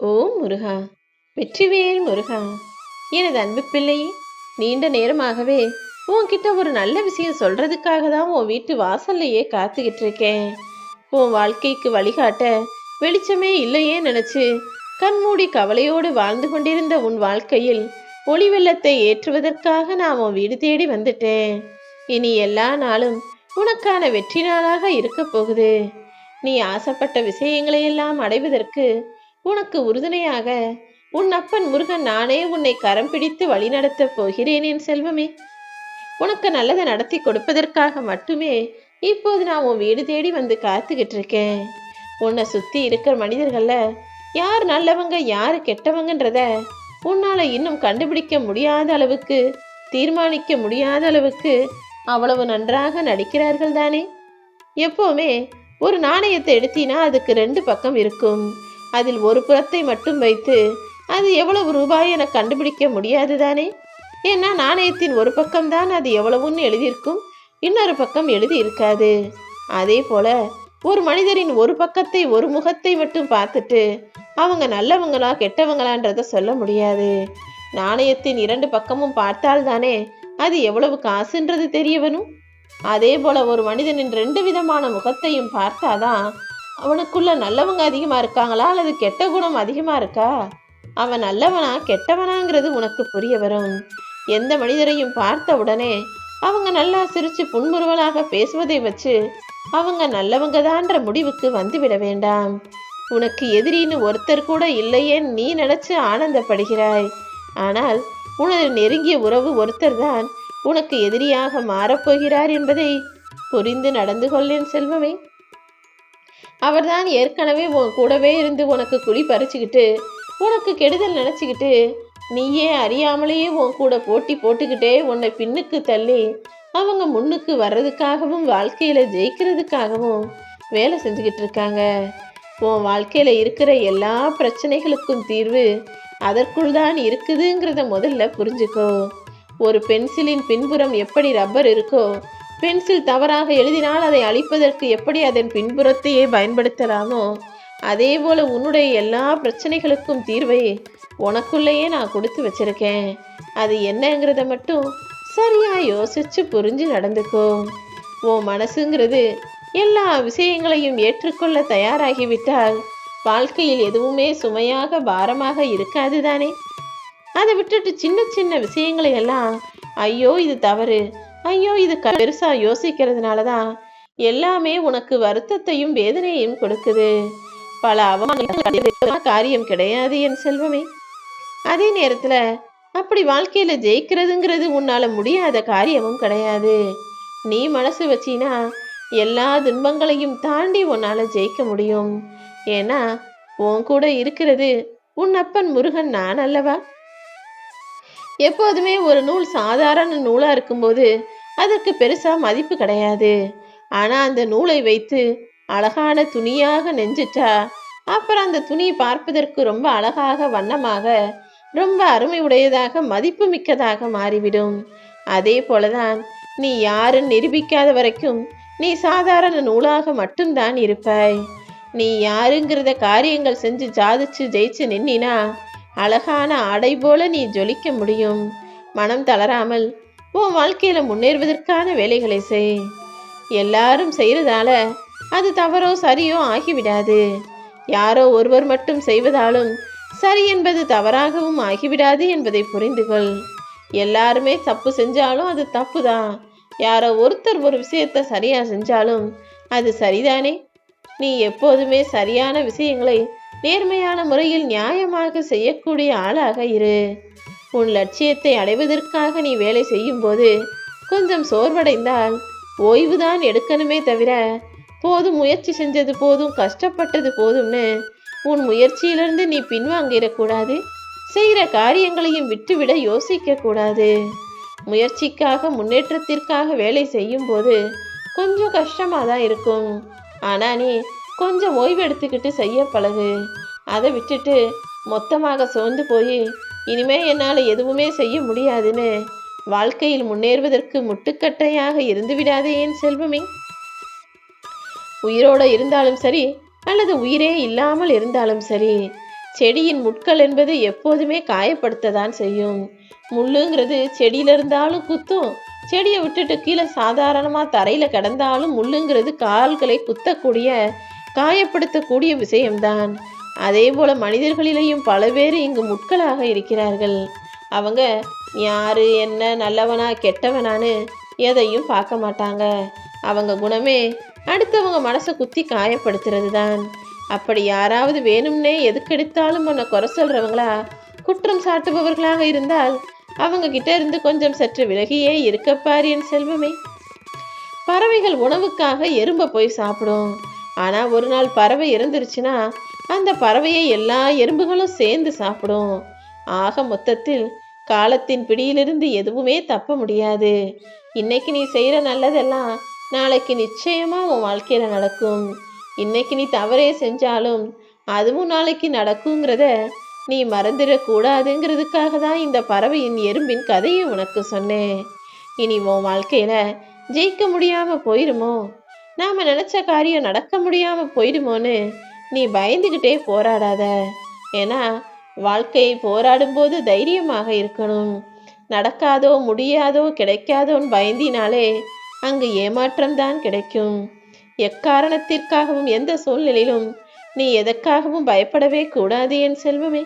ஓம் முருகா வெற்றிவேல் முருகா எனது அன்பு பிள்ளையே நீண்ட நேரமாகவே உன்கிட்ட ஒரு நல்ல விஷயம் சொல்றதுக்காக தான் உன் வீட்டு வாசல்லையே காத்துக்கிட்டு இருக்கேன். உன் வாழ்க்கைக்கு வழிகாட்ட வெளிச்சமே இல்லையே நினைச்சு கண்மூடி கவலையோடு வாழ்ந்து கொண்டிருந்த உன் வாழ்க்கையில் ஒளி வெள்ளத்தை ஏற்றுவதற்காக நான் உன் வீடு தேடி வந்துட்டேன். இனி எல்லா நாளும் உனக்கான வெற்றி நாளாக இருக்க போகுது. நீ ஆசைப்பட்ட விஷயங்களை எல்லாம் அடைவதற்கு உனக்கு உறுதுணையாக. உன் அப்பன் முருகன் நானே உன்னை கரம் பிடித்து வழிநடத்தப் போகிறேன் என் செல்வமே. உனக்கு நல்லதை நடத்தி கொடுப்பதற்காக மட்டுமே இப்போது நான் உன் வீடு தேடி வந்து காத்துக்கிட்டு இருக்கேன் உன்னை சுத்தி இருக்கிற மனிதர்கள்ல யார் நல்லவங்க யார் கெட்டவங்கன்றத உன்னால இன்னும் கண்டுபிடிக்க முடியாத அளவுக்கு தீர்மானிக்க முடியாத அளவுக்கு அவ்வளவு நன்றாக நடிக்கிறார்கள் தானே? எப்போவுமே ஒரு நாணயத்தை எடுத்தினா அதுக்கு ரெண்டு பக்கம் இருக்கும். அதில் ஒரு புறத்தை மட்டும் வைத்து அது எவ்வளவு ரூபாய் என கண்டுபிடிக்க முடியாது தானே? ஏன்னா நாணயத்தின் ஒரு பக்கம்தான் அது எவ்வளவுன்னு எழுதியிருக்கும் இன்னொரு பக்கம் எழுதி இருக்காது. அதே போல ஒரு மனிதரின் ஒரு பக்கத்தை ஒரு முகத்தை மட்டும் பார்த்துட்டு அவங்க நல்லவங்களா கெட்டவங்களான்றத சொல்ல முடியாது. நாணயத்தின் இரண்டு பக்கமும் பார்த்தால் தானே அது எவ்வளவு காசுன்றது தெரிய வரும் அதே போல ஒரு மனிதனின் ரெண்டு விதமான முகத்தையும் பார்த்தாதான் அவனுக்குள்ள நல்லவங்க அதிகமாக இருக்காங்களா அல்லது கெட்ட குணம் அதிகமாக இருக்கா? அவன் நல்லவனா கெட்டவனாங்கிறது உனக்கு புரிய வரும். எந்த மனிதரையும் பார்த்த உடனே அவங்க நல்லா சிரித்து புன்முறுவலாக பேசுவதை வச்சு அவங்க நல்லவங்க தான்ற முடிவுக்கு வந்துவிட வேண்டாம். உனக்கு எதிரின்னு ஒருத்தர் கூட இல்லையேன்னு நீ நினைச்சு ஆனந்தப்படுகிறாய். ஆனால் உனது நெருங்கிய உறவு ஒருத்தர் தான் உனக்கு எதிரியாக மாறப்போகிறார் என்பதை புரிந்து நடந்து கொள்ளேன் செல்வமே. அவர்தான் ஏற்கனவே உன் கூடவே இருந்து உனக்கு குழி பறிச்சுக்கிட்டு உனக்கு கெடுதல் நினச்சிக்கிட்டு நீயே அறியாமலேயே உன் கூட போட்டி போட்டுக்கிட்டே உன்னை பின்னுக்கு தள்ளி அவங்க முன்னுக்கு வர்றதுக்காகவும் வாழ்க்கையில் ஜெயிக்கிறதுக்காகவும் வேலை செஞ்சுக்கிட்டு இருக்காங்க. உன் வாழ்க்கையில் இருக்கிற எல்லா பிரச்சனைகளுக்கும் தீர்வு அதற்குள் தான் இருக்குதுங்கிறத முதல்ல புரிஞ்சுக்கோ. ஒரு பென்சிலின் பின்புறம் எப்படி ரப்பர் இருக்கோ பென்சில் தவறாக எழுதினால் அதை அழிப்பதற்கு எப்படி அதன் பின்புறத்தையே பயன்படுத்தலாமோ? அதே போல உன்னுடைய எல்லா பிரச்சனைகளுக்கும் தீர்வை உனக்குள்ளேயே நான் கொடுத்து வச்சிருக்கேன். அது என்னங்கிறத மட்டும் சரியா யோசிச்சு புரிஞ்சு நடந்துக்கோ. உன் மனசுங்கிறது எல்லா விஷயங்களையும் ஏற்றுக்கொள்ள தயாராகிவிட்டால் வாழ்க்கையில் எதுவுமே சுமையாக பாரமாக இருக்காது தானே? அதை விட்டுட்டு சின்ன சின்ன விஷயங்களை எல்லாம் ஐயோ இது தவறு. ஐயோ இது பெருசா யோசிக்கிறதுனால தான் எல்லாமே உனக்கு வருத்தத்தையும் வேதனையையும் கொடுக்குது. பல அவமான காரியம் கிடையாது என் செல்வமே. அதே நேரத்துல அப்படி வாழ்க்கையில ஜெயிக்கிறதுங்கிறது உன்னால முடியாத காரியமும் கிடையாது. நீ மனசு வச்சினா எல்லா துன்பங்களையும் தாண்டி உன்னால ஜெயிக்க முடியும். ஏன்னா உன் கூட இருக்கிறது உன் அப்பன் முருகன் நான் அல்லவா? எப்போதுமே ஒரு நூல் சாதாரண நூலா இருக்கும்போது அதற்கு பெருசா மதிப்பு கிடையாது. ஆனா அந்த நூலை வைத்து அழகான துணியாக நெஞ்சிட்டா அப்புறம் அந்த துணி பார்ப்பதற்கு ரொம்ப அழகாக வண்ணமாக ரொம்ப அருமை உடையதாக மதிப்பு மிக்கதாக மாறிவிடும். அதே போலதான் நீ யாருன்னு நிரூபிக்காத வரைக்கும் நீ சாதாரண நூலாக மட்டும்தான் இருப்பாய். நீ யாருங்கிறத காரியங்கள் செஞ்சு ஜாதிச்சு ஜெயிச்சு நின்னினா அழகான ஆடை போல நீ ஜொலிக்க முடியும். மனம் தளராமல் உன் வாழ்க்கையில் முன்னேறுவதற்கான வேலைகளை செய். எல்லாரும் செய்கிறதால அது தவறோ சரியோ ஆகிவிடாது. யாரோ ஒருவர் மட்டும் செய்வதாலும் சரி என்பது தவறாகவும் ஆகிவிடாது என்பதை புரிந்து கொள் எல்லாருமே தப்பு செஞ்சாலும் அது தப்பு தான் யாரோ ஒருத்தர் ஒரு விஷயத்தை சரியா செஞ்சாலும் அது சரிதானே? நீ எப்போதுமே சரியான விஷயங்களை நேர்மையான முறையில் நியாயமாக செய்யக்கூடிய ஆளாக இரு. உன் லட்சியத்தை அடைவதற்காக நீ வேலை செய்யும்போது கொஞ்சம் சோர்வடைந்தால் ஓய்வுதான் எடுக்கணுமே தவிர போதும் முயற்சி செஞ்சது போதும் கஷ்டப்பட்டது போதும்னு உன் முயற்சியிலிருந்து நீ பின்வாங்கிடக்கூடாது. செய்கிற காரியங்களையும் விட்டுவிட யோசிக்க கூடாது முயற்சிக்காக முன்னேற்றத்திற்காக வேலை செய்யும்போது கொஞ்சம் கஷ்டமாக தான் இருக்கும். ஆனால் நீ கொஞ்சம் ஓய்வு எடுத்துக்கிட்டு செய்ய பழகு. அதை விட்டுட்டு மொத்தமாக சோர்ந்து போய் இனிமே என்னால் எதுவுமே செய்ய முடியாதுன்னு வாழ்க்கையில் முன்னேறுவதற்கு முட்டுக்கட்டையாக இருந்து விடாதே என் செல்வமே. உயிரோட இருந்தாலும் சரி அல்லது உயிரே இல்லாமல் இருந்தாலும் சரி செடியின் முட்கள் என்பது எப்போதுமே காயப்படுத்ததான் செய்யும். முள்ளுங்கிறது செடியில இருந்தாலும் குத்தும். செடியை விட்டுட்டு கீழே சாதாரணமாக தரையில் கிடந்தாலும் முள்ளுங்கிறது கால்களை குத்தக்கூடிய காயப்படுத்தக்கூடிய விஷயம்தான். அதே போல மனிதர்களிலேயும் பல பேர் இங்கு முட்களாக இருக்கிறார்கள். அவங்க யாரு என்ன நல்லவனா கெட்டவனான்னு எதையும் பார்க்க மாட்டாங்க. அவங்க குணமே அடுத்தவங்க மனசை குத்தி காயப்படுத்துறது தான் அப்படி யாராவது வேணும்னே எதுக்கெடுத்தாலும் உன்னை குறை சொல்றவங்களா குற்றம் சாட்டுபவர்களாக இருந்தால் அவங்க கிட்ட இருந்து கொஞ்சம் சற்று விலகியே இருக்கப்பார் என் செல்வமே. பறவைகள் உணவுக்காக எறும்பை போய் சாப்பிடும். ஆனா ஒரு நாள் பறவை இறந்துருச்சுன்னா அந்த பறவையை எல்லா எறும்புகளும் சேர்ந்து சாப்பிடும். ஆக மொத்தத்தில் காலத்தின் பிடியிலிருந்து எதுவுமே தப்ப முடியாது. இன்னைக்கு நீ செய்கிற நல்லதெல்லாம் நாளைக்கு நிச்சயமாக உன் வாழ்க்கையில் நடக்கும். இன்னைக்கு நீ தவறே செஞ்சாலும் அதுவும் நாளைக்கு நடக்குங்கிறத நீ மறந்துடக்கூடாதுங்கிறதுக்காக தான் இந்த பறவையின் எறும்பின் கதையை உனக்கு சொன்னேன். இனி உன் வாழ்க்கையில் ஜெயிக்க முடியாமல் போயிருமோ? நாம் நினச்ச காரியம் நடக்க முடியாமல் போயிடுமோன்னு நீ பயந்துக்கிட்டே போராடாத. ஏன்னா வாழ்க்கையை போராடும்போது தைரியமாக இருக்கணும். நடக்காதோ முடியாதோ கிடைக்காதோன்னு பயந்தினாலே அங்கு ஏமாற்றம்தான் கிடைக்கும். எக்காரணத்திற்காகவும் எந்த சூழ்நிலையிலும் நீ எதற்காகவும் பயப்படவே கூடாது என் செல்வமே.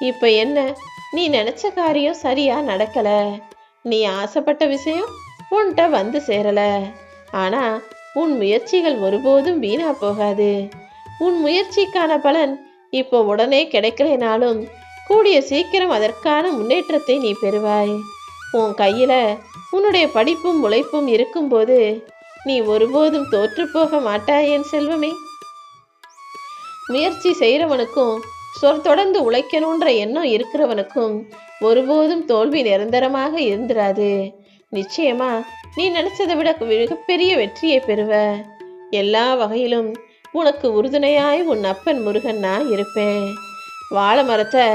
இப்ப என்ன? நீ நினைச்ச காரியம் சரியா நடக்கல. நீ ஆசைப்பட்ட விஷயம் உன்கிட்ட வந்து சேரல. ஆனா உன் முயற்சிகள் ஒருபோதும் வீணா போகாது. உன் முயற்சிக்கான பலன் இப்போ உடனே கிடைக்கலைனாலும் கூடிய சீக்கிரம் அதற்கான முன்னேற்றத்தை நீ பெறுவாய். உன் கையில உன்னுடைய படிப்பும் உழைப்பும் இருக்கும்போது நீ ஒருபோதும் தோற்று போக மாட்டாய் என் செல்வமே. முயற்சி செய்கிறவனுக்கும் சொல் தொடர்ந்து உழைக்கணுன்ற எண்ணம் இருக்கிறவனுக்கும் ஒருபோதும் தோல்வி நிரந்தரமாக இருந்துராது. நிச்சயமா நீ நினைச்சதை விட மிகப்பெரிய வெற்றியை பெறுவ. எல்லா வகையிலும் உனக்கு உறுதுணையாய் உன் அப்பன் முருகன் நான் இருப்பேன். வாழை மரத்தை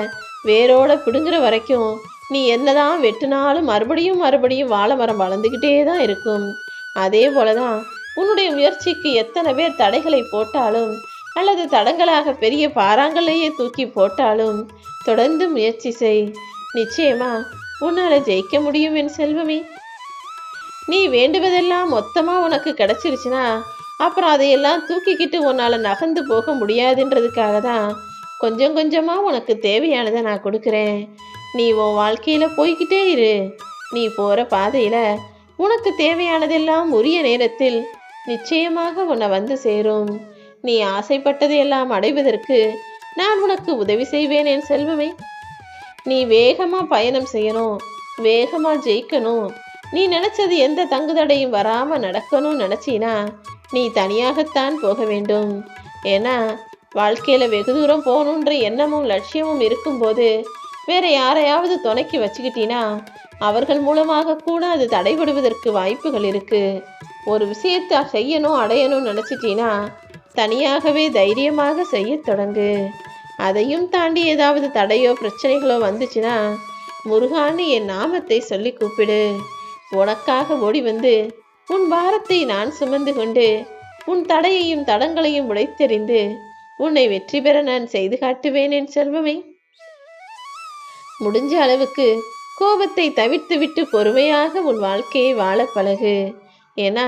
வேரோட பிடுங்குற வரைக்கும் நீ என்னதான் வெட்டினாலும் மறுபடியும் மறுபடியும் வாழை மரம் வளர்ந்துக்கிட்டே தான் இருக்கும். அதே போலதான் உன்னுடைய முயற்சிக்கு எத்தனை பேர் தடைகளை போட்டாலும் அல்லது தடங்களாக பெரிய பாறாங்கல்லையே தூக்கி போட்டாலும் தொடர்ந்து முயற்சி செய். நிச்சயமா உன்னால் ஜெயிக்க முடியும் என் செல்வமே. நீ வேண்டுவதெல்லாம் மொத்தமாக உனக்கு கிடைச்சிருச்சுன்னா அப்புறம் அதையெல்லாம் தூக்கிக்கிட்டு உன்னால் நகர்ந்து போக முடியாதுன்றதுக்காக தான் கொஞ்சம் கொஞ்சமாக உனக்கு தேவையானதை நான் கொடுக்குறேன். நீ உன் வாழ்க்கையில் போய்கிட்டே இரு. நீ போகிற பாதையில் உனக்கு தேவையானதெல்லாம் உரிய நேரத்தில் நிச்சயமாக உன்னை வந்து சேரும். நீ ஆசைப்பட்டதையெல்லாம் அடைவதற்கு நான் உனக்கு உதவி செய்வேன் என் செல்வமே. நீ வேகமாக பயணம் செய்யணும். வேகமாக ஜெயிக்கணும். நீ நினச்சது எந்த தங்குதடையும் வராமல் நடக்கணும்னு நினச்சினா நீ தனியாகத்தான் போக வேண்டும். ஏன்னா வாழ்க்கையில் வெகு தூரம் போகணுன்ற எண்ணமும் லட்சியமும் இருக்கும்போது வேற யாரையாவது துணைக்கி வச்சுக்கிட்டீனா அவர்கள் மூலமாக கூட அது தடைபடுவதற்கு வாய்ப்புகள் இருக்கு. ஒரு விஷயத்தை செய்யணும் அடையணும்னு நினைச்சிட்டீனா தனியாகவே தைரியமாக செய்யத் தொடங்கு. அதையும் தாண்டி ஏதாவது தடையோ பிரச்சனைகளோ வந்துச்சுன்னா முருகான்னு என் நாமத்தை சொல்லி கூப்பிடு. உனக்காக ஓடி வந்து உன் பாரத்தை நான் சுமந்து கொண்டு உன் தடையையும் தடங்களையும் உடைத்தெறிந்து உன்னை வெற்றி பெற நான் செய்து காட்டுவேன் என் செல்வமே. முடிஞ்ச அளவுக்கு கோபத்தை தவிர்த்துவிட்டு பொறுமையாக உன் வாழ்க்கையை வாழ பழகு. ஏன்னா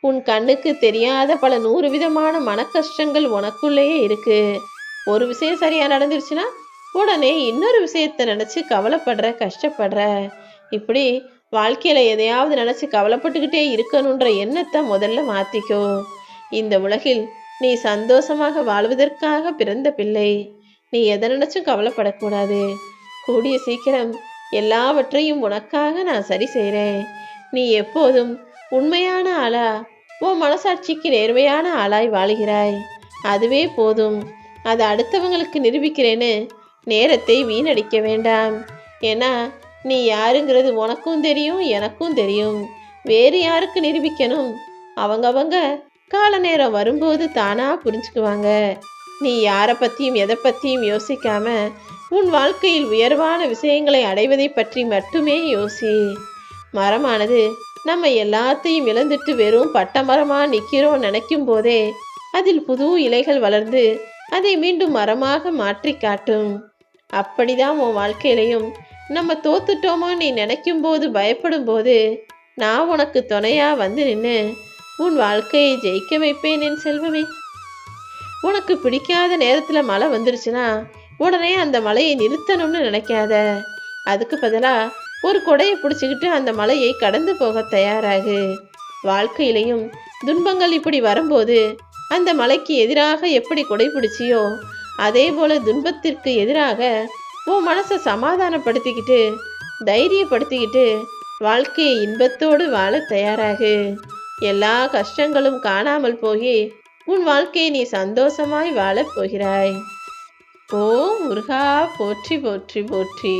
உன் கண்ணுக்கு தெரியாத பல நூறு விதமான மன கஷ்டங்கள் உனக்குள்ளேயே இருக்கு. ஒரு விஷயம் சரியா நடந்துருச்சுன்னா உடனே இன்னொரு விஷயத்த நினைச்சு கவலைப்படுற கஷ்டப்படுற. இப்படி வாழ்க்கையில எதையாவது நினைச்சு கவலைப்பட்டுக்கிட்டே இருக்கணுன்ற எண்ணத்தை முதல்ல மாத்திக்கோ. இந்த உலகில் நீ சந்தோஷமாக வாழ்வதற்காக பிறந்த பிள்ளை. நீ எதை நினைச்சும் கவலைப்படக்கூடாது. கூடிய சீக்கிரம் எல்லாவற்றையும் உனக்காக நான் சரி செய்கிறேன் நீ எப்போதும் உண்மையான ஆளா உன் மனசாட்சிக்கு நேர்மையான ஆளாய் வாழுகிறாய். அதுவே போதும். அதை அடுத்தவங்களுக்கு நிரூபிக்கிறேன்னு நேரத்தை வீணடிக்க வேண்டாம். ஏன்னா நீ யாருங்கிறது உனக்கும் தெரியும் எனக்கும் தெரியும். வேறு யாருக்கு நிரூபிக்கணும்? அவங்கவங்க கால நேரம் வரும்போது தானா புரிஞ்சுக்குவாங்க. நீ யாரை பற்றியும் எதை பற்றியும் யோசிக்காம உன் வாழ்க்கையில் உயர்வான விஷயங்களை அடைவதை பற்றி மட்டுமே யோசி. மரமானது நம்ம எல்லாத்தையும் இழந்துட்டு வெறும் பட்ட மரமா நிக்கிறோம் நினைக்கும் போதே அதில் புது இலைகள் வளர்ந்து அதை மீண்டும் மரமாக மாற்றி காட்டும். அப்படிதான் உன் வாழ்க்கையிலையும் நம்ம தோத்துட்டோமோ நீ நினைக்கும் போது பயப்படும் போது நான் உனக்கு துணையா வந்து நின்று உன் வாழ்க்கையை ஜெயிக்க வைப்பேன் என் செல்வமே. உனக்கு பிடிக்காத நேரத்தில் மழை வந்துருச்சுன்னா உடனே அந்த மலையை நிறுத்தணும்னு நினைக்காத. அதுக்கு பதிலாக ஒரு கொடையை பிடிச்சிக்கிட்டு அந்த மலையை கடந்து போக தயாராகு. வாழ்க்கையிலையும் துன்பங்கள் இப்படி வரும்போது அந்த மலைக்கு எதிராக எப்படி கொடை பிடிச்சியோ அதே போல துன்பத்திற்கு எதிராக உன் மனசை சமாதானப்படுத்திக்கிட்டு தைரியப்படுத்திக்கிட்டு வாழ்க்கையை இன்பத்தோடு வாழ தயாராகு. எல்லா கஷ்டங்களும் காணாமல் போய் உன் வாழ்க்கையை நீ சந்தோஷமாய் வாழப் போகிறாய். ஓ முருகா போற்றி போற்றி போற்றி.